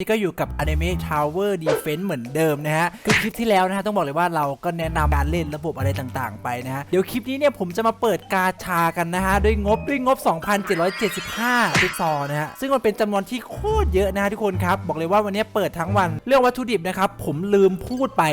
นี่ก็อยู่กับ Anime Tower Defense เหมือนเดิมนะฮะ คือคลิปที่แล้วนะฮะ ต้องบอกเลยว่าเราก็แนะนำการเล่นระบบอะไรต่างๆ ไปนะฮะ เดี๋ยวคลิปนี้เนี่ย ผมจะมาเปิดกาชากันนะฮะ ด้วยงบด้วยงบ 2,775ติ๊กซอนะฮะ ซึ่งมันเป็นจำนวนที่โคตรเยอะนะฮะทุกคนครับ บอกเลยว่าวันนี้เปิดทั้งวันเรื่องวัตถุดิบนะครับผมลืมพูดไป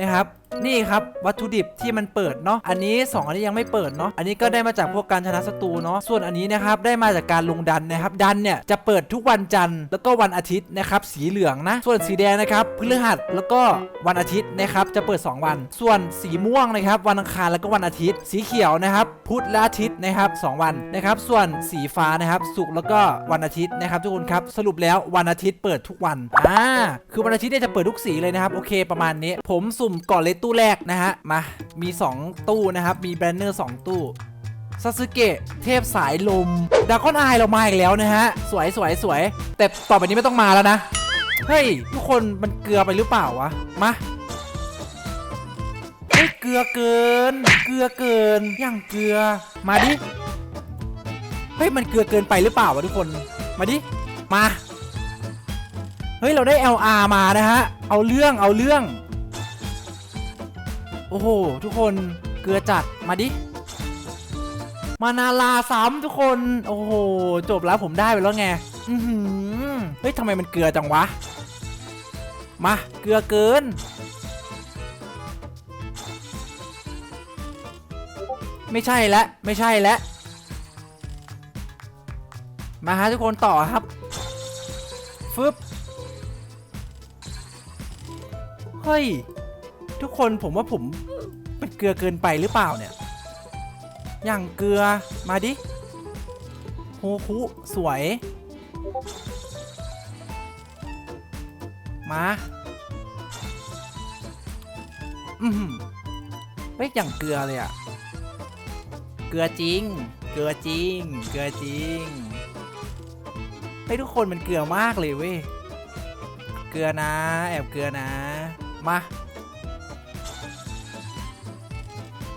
นะครับ นี่ครับวัตถุดิบที่มันเปิดเนาะอันนี้ 2 อันนี้ยังไม่เปิดเนาะอันนี้ก็ได้มาจากพวกการชนะศัตรูเนาะส่วนอันนี้นะครับได้มาจากการลงดันนะครับดันเนี่ยจะเปิดทุกวันจันทร์แล้วก็วันอาทิตย์นะครับสีเหลืองนะ ส่วนสีแดงนะครับพฤหัสแล้วก็วันอาทิตย์นะครับจะเปิด 2 วัน ส่วนสีม่วงนะครับวันอังคารแล้วก็วันอาทิตย์ สีเขียวนะครับพุธและอาทิตย์นะครับสองวันนะครับส่วนสีฟ้านะครับศุกร์แล้วก็วันอาทิตย์นะครับทุกคนครับสรุปแล้ววันอาทิตย์เปิดทุกวันอ่าคือวันอาทิตย์เนี่ยจะเปิดทุกสีเลยนะครับโอเคประมาณนี้ ผมสุ่มก่อนเลยตู้แรกนะฮะ มา มี 2 ตู้นะครับ มีแบนเนอร์ 2 ตู้ซาสึเกะเทพสายลมดากอนไอเรามาอีกแล้วนะฮะ สวยสวยสวย แต่ต่อไปนี้ไม่ต้องมาแล้วนะ เฮ้ย ทุกคนมันเกลือไปหรือเปล่าวะ มาเฮ้ยเกลือเกิน เกลือเกินอย่างเกลือ มาดิ เฮ้ย มันเกลือเกินไปหรือเปล่าวะทุกคน มาดิ มา เฮ้ย เราได้ LR มานะฮะ เอาเรื่องเอาเรื่อง โอ้โห ทุกคนเกลือจัดมาดิ มานาลาซ้ำทุกคน โอ้โห จบแล้วผมได้ไปแล้วไง อือหือเฮ้ยทำไมมันเกลือจังวะ มาเกลือเกิน ไม่ใช่แล้วไม่ใช่แล้วมาฮะทุกคนต่อครับ ฟึบ เฮ้ย ทุกคนผมว่าผมเป็นเกลือเกินไปหรือเปล่าเนี่ย อย่างเกลือมาดิโฮคุสวย มาอือหือเฮ้ยอย่างเกลือเลยอะเกลือจริง เกลือจริง เกลือจริงเฮ้ทุกคนมันเกลือมากเลยเว้ย เกลือนะ แอบเกลือนะ มา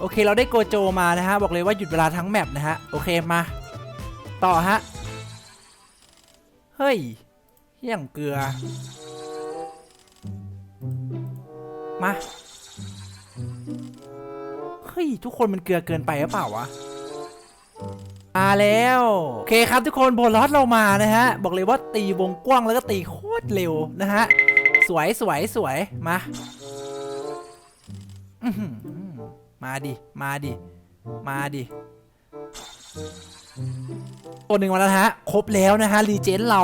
โอเคเราได้โกโจมานะฮะ บอกเลยว่าหยุดเวลาทั้งแมปนะฮะ โอเคมา ต่อฮะ เฮ้ยอย่างเกลือ มา เฮ้ย ทุกคนมันเกลือเกินไปหรือเปล่าวะมาแล้ว โอเคครับทุกคนโบลอสเรามานะฮะ บอกเลยว่าตีวงกว้างแล้วก็ตีโคตรเร็วนะฮะ สวยสวยสวยมา มาดิ มาดิ มาดิตัวหนึ่งมาแล้วฮะ ครบแล้วนะฮะรีเจนเรา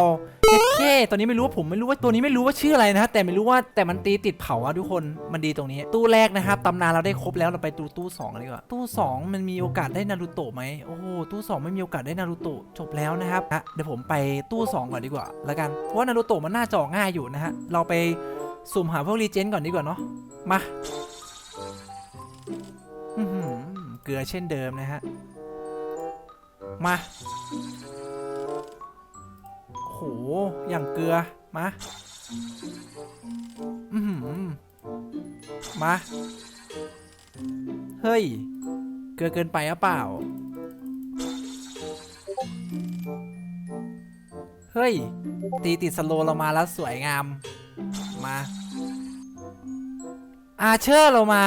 เท่ๆตอนนี้ไม่รู้ว่าผมไม่รู้ว่าตัวนี้ไม่รู้ว่าชื่ออะไรนะฮะแต่ไม่รู้ว่าแต่มันตีติดเผาอะทุกคนมันดีตรงนี้ ตู้แรกนะครับตำนานเราได้ครบแล้วเราไปดูตู้สองกันดีกว่าตู้สองมันมีโอกาสได้นารูโตะไหมโอ้โหตู้สองไม่มีโอกาสได้นารูโตะจบแล้วนะครับอะเดี๋ยวผมไปตู้สองก่อนดีกว่าแล้วกันเพราะว่านารูโตะมันน่าจอกง่ายอยู่นะฮะเราไปสุ่มหาพวกรีเจนก่อนดีกว่าเนาะมา เกลือเช่นเดิมนะฮะ มาโหอย่างเกลือ มาอือหือมา เฮ้ย เกลือเกินไปหรือเปล่า เฮ้ย ตีติดสโลเรามาแล้วสวยงาม มาอาเชอร์เรามา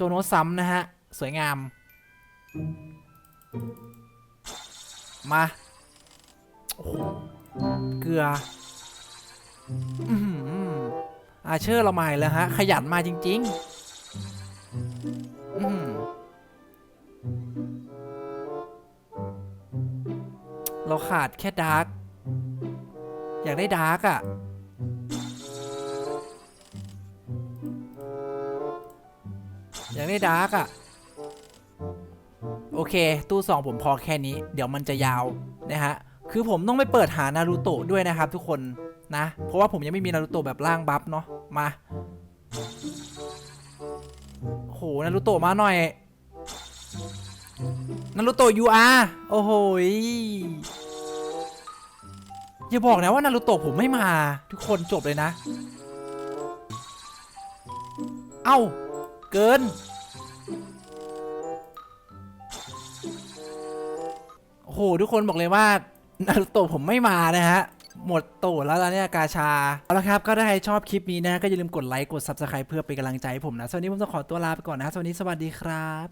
โจโนซัมนะฮะ สวยงาม มา โอ้โห เกลืออาเชอร์เรามาอีกแล้วฮะ ขยันมาจริง ๆ อือหือเราขาดแค่ดาร์กอยากได้ดาร์กอะ อยากได้ดาร์กอะโอเค ตู้สองผมพอแค่นี้ เดี๋ยวมันจะยาวนะฮะ คือผมต้องไปเปิดหานารูโตะด้วยนะครับทุกคนนะ เพราะว่าผมยังไม่มีนารูโตะแบบร่างบัฟเนาะ มาโหนารูโตะมาหน่อยนารูโตะ UR โอ้โหยอย่าบอกนะว่านารูโตะผมไม่มา ทุกคนจบเลยนะ เอ้า เกิน โอ้โห ทุกคนบอกเลยว่านารุโตะผมไม่มานะฮะ หมดโตแล้วตอนเนี้ยกาชา เอาละครับ ก็ถ้าใครชอบคลิปนี้นะ ก็อย่าลืมกดไลค์ กด Subscribe เพื่อเป็นกำลังใจให้ผมนะ สวัสดีผมต้องขอตัวลาไปก่อนนะ สวัสดีสวัสดีครับ